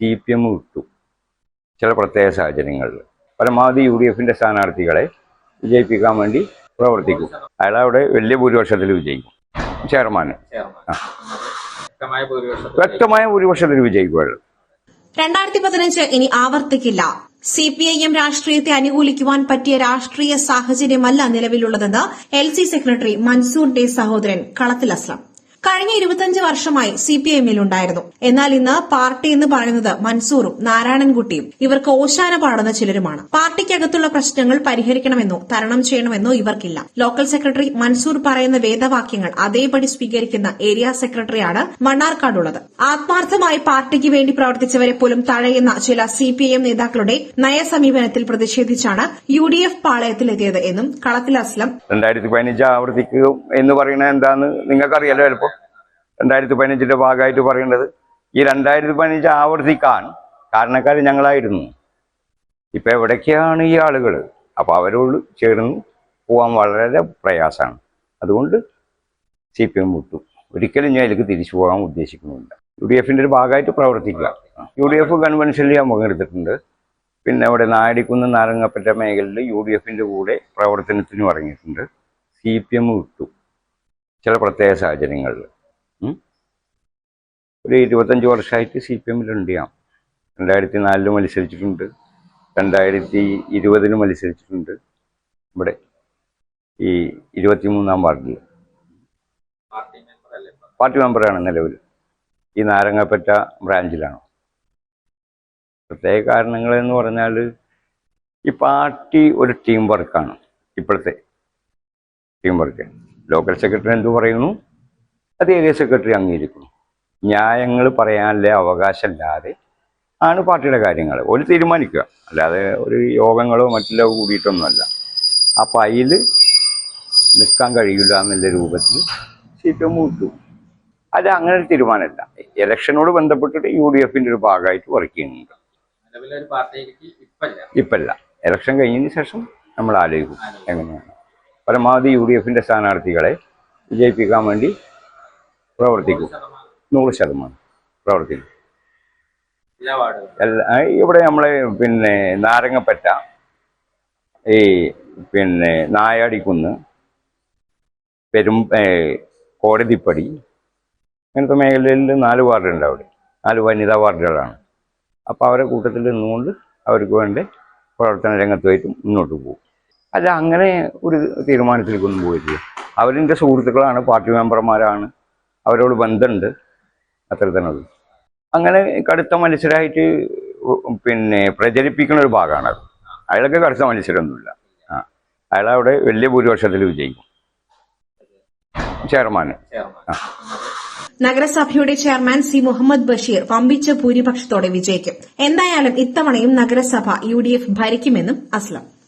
C P M വിട്ടു. ചില പ്രത്യേക സാഹചര്യങ്ങളിൽ. പരമാവധി യു ഡി എഫിന്റെ സ്ഥാനാർത്ഥികളെ വിജയിപ്പിക്കാൻ വേണ്ടി പ്രവർത്തിക്കും. അയാൾ അവിടെ വലിയ ഭൂരിപക്ഷത്തിൽ വിജയിക്കും. ചെയർമാൻ. വ്യക്തമായ ഭൂരിപക്ഷത്തിൽ വിജയിക്കും അയാൾ രണ്ടായിരത്തി പതിനഞ്ച് ഇനി ആവർത്തിക്കില്ല. സി പി ഐ എം രാഷ്ട്രീയത്തെ അനുകൂലിക്കുവാൻ പറ്റിയ രാഷ്ട്രീയ സാഹചര്യമല്ല നിലവിലുള്ളതെന്ന് എൽ സി സെക്രട്ടറി മൻസൂർ മൻസൂറിന്റെ സഹോദരൻ കളത്തിൽ അസ്ലം. കഴിഞ്ഞ ഇരുപത്തിയഞ്ച് വർഷമായി സി പി എമ്മിൽ ഉണ്ടായിരുന്നു എന്നാൽ ഇന്ന് പാർട്ടി എന്ന് പറയുന്നത് മൻസൂറും നാരായണൻകുട്ടിയും ഇവർക്ക് ഓശാന പാടുന്ന ചിലരുമാണ്. പാർട്ടിക്കകത്തുള്ള പ്രശ്നങ്ങൾ പരിഹരിക്കണമെന്നോ തരണം ചെയ്യണമെന്നോ ഇവർക്കില്ല. ലോക്കൽ സെക്രട്ടറി മൻസൂർ പറയുന്ന വേദവാക്യങ്ങൾ അതേപടി സ്വീകരിക്കുന്ന ഏരിയ സെക്രട്ടറിയാണ് മണ്ണാർക്കാടുള്ളത്. ആത്മാർത്ഥമായി പാർട്ടിക്ക് വേണ്ടി പ്രവർത്തിച്ചവരെ പോലും തഴയുന്ന ചില സി പി എം നേതാക്കളുടെ നയസമീപനത്തിൽ പ്രതിഷേധിച്ചാണ് യു ഡി എഫ് പാളയത്തിലെത്തിയത് എന്നും കളത്തിൽ അസ്ലം രണ്ടായിരത്തി പതിനഞ്ച് ആവർത്തിക്കും എന്ന് പറയുന്നത് എന്താന്ന് നിങ്ങൾക്കറിയാലോ ചിലപ്പോൾ രണ്ടായിരത്തി പതിനഞ്ചിന്റെ ഭാഗമായിട്ട് പറയേണ്ടത് ഈ രണ്ടായിരത്തി പതിനഞ്ച് ആവർത്തിക്കാൻ കാരണക്കാർ ഞങ്ങളായിരുന്നു. ഇപ്പൊ എവിടേക്കാണ് ഈ ആളുകൾ അപ്പൊ അവരോട് ചേർന്ന് പോകാൻ വളരെ പ്രയാസമാണ്. അതുകൊണ്ട് സി പി എം വിട്ടു. ഒരിക്കലും ഞാൻ ഇതിലേക്ക് തിരിച്ചു പോകാൻ ഉദ്ദേശിക്കുന്നുണ്ട് യു ഡി എഫിന്റെ ഒരു ഭാഗമായിട്ട് പ്രവർത്തിക്കുക. യു ഡി എഫ് കൺവെൻഷനിൽ ഞാൻ പങ്കെടുത്തിട്ടുണ്ട്. പിന്നെ അവിടെ നാടിക്കുന്ന് നാരങ്ങപ്പറ്റ മേഖലയിൽ യു ഡി എഫിന്റെ കൂടെ പ്രവർത്തനത്തിനും ഇറങ്ങിയിട്ടുണ്ട്. സി പി എം വിട്ടു. ചില പ്രത്യേക സാഹചര്യങ്ങളിൽ. ഒരു ഇരുപത്തഞ്ച് വർഷമായിട്ട് സി പി എമ്മിലുണ്ട് ഞാൻ. രണ്ടായിരത്തി നാലിൽ മത്സരിച്ചിട്ടുണ്ട്. രണ്ടായിരത്തി ഇരുപതിന് മത്സരിച്ചിട്ടുണ്ട് ഇവിടെ ഈ ഇരുപത്തിമൂന്നാം വാർഡിൽ പാർട്ടി മെമ്പറാണ് നിലവിൽ ഈ നാരങ്ങപ്പറ്റ ബ്രാഞ്ചിലാണ്. പ്രത്യേക കാരണങ്ങൾ എന്ന് പറഞ്ഞാൽ ഈ പാർട്ടി ഒരു ടീം വർക്കാണ് ഇപ്പോഴത്തെ ടീം വർക്ക്. ലോക്കൽ സെക്രട്ടറി എന്തു പറയുന്നു? അത് ഏരിയ സെക്രട്ടറി അംഗീകരിക്കുന്നു. ന്യായങ്ങൾ പറയാനുള്ള അവകാശമില്ലാതെ ആണ് പാർട്ടിയുടെ കാര്യങ്ങൾ. ഒരു തീരുമാനിക്കുക. അല്ലാതെ ഒരു യോഗങ്ങളോ മറ്റുള്ള കൂടിയിട്ടൊന്നുമല്ല. അപ്പം അതിൽ നിൽക്കാൻ കഴിയില്ല എന്നുള്ള രൂപത്തിൽ സീറ്റ് പി എം വിട്ടു അത് അങ്ങനെ ഒരു തീരുമാനമല്ല. ഇലക്ഷനോട് ബന്ധപ്പെട്ടിട്ട് യു ഡി എഫിന്റെ ഒരു ഭാഗമായിട്ട് വർക്ക് ചെയ്യുന്നുണ്ട്. ഇപ്പല്ല. ഇലക്ഷൻ കഴിഞ്ഞതിന് ശേഷം നമ്മൾ ആലോചിക്കും എങ്ങനെയാണ്. പരമാവധി യു ഡി എഫിന്റെ സ്ഥാനാർത്ഥികളെ വിജയിപ്പിക്കാൻ വേണ്ടി പ്രവർത്തിക്കും. നൂറ് ശതമാനം. പ്രവർത്തിക്കും എല്ലാ ഇവിടെ നമ്മൾ പിന്നെ നാരങ്ങപ്പറ്റ ഈ പിന്നെ നായാടിക്കുന്ന് പെരും കോടതിപ്പടി അങ്ങനത്തെ മേഖലയിൽ നാല് വാർഡുണ്ട് അവിടെ. നാല് വനിതാ വാർഡുകളാണ്. അപ്പോൾ അവരെ കൂട്ടത്തിൽ നിന്നുകൊണ്ട് അവർക്ക് വേണ്ട പ്രവർത്തന രംഗത്തുമായിട്ട് മുന്നോട്ട് പോകും. അല്ല അങ്ങനെ ഒരു തീരുമാനത്തിലേക്കൊന്നും പോയിട്ടില്ല. അവരിന്റെ സുഹൃത്തുക്കളാണ് പാർട്ടി മെമ്പർമാരാണ് അവരോട് ബന്ധമുണ്ട്. അത്ര തന്നെ ഉള്ളൂ. അങ്ങനെ കടുത്ത മത്സരമായിട്ട് പിന്നെ പ്രചരിപ്പിക്കുന്ന ഒരു ഭാഗമാണ് അത്. അയാൾക്ക് കടുത്ത മത്സരമൊന്നുമില്ല. ആ അയാളവിടെ വലിയ ഭൂരിപക്ഷത്തിൽ വിജയിക്കും. ചെയർമാൻ. ചെയർമാൻ. നഗരസഭയുടെ ചെയർമാൻ സി മുഹമ്മദ് ബഷീർ വമ്പിച്ച ഭൂരിപക്ഷത്തോടെ വിജയിക്കും. എന്തായാലും ഇത്തവണയും നഗരസഭ യു ഡി എഫ് ഭരിക്കുമെന്നും അസ്ലം.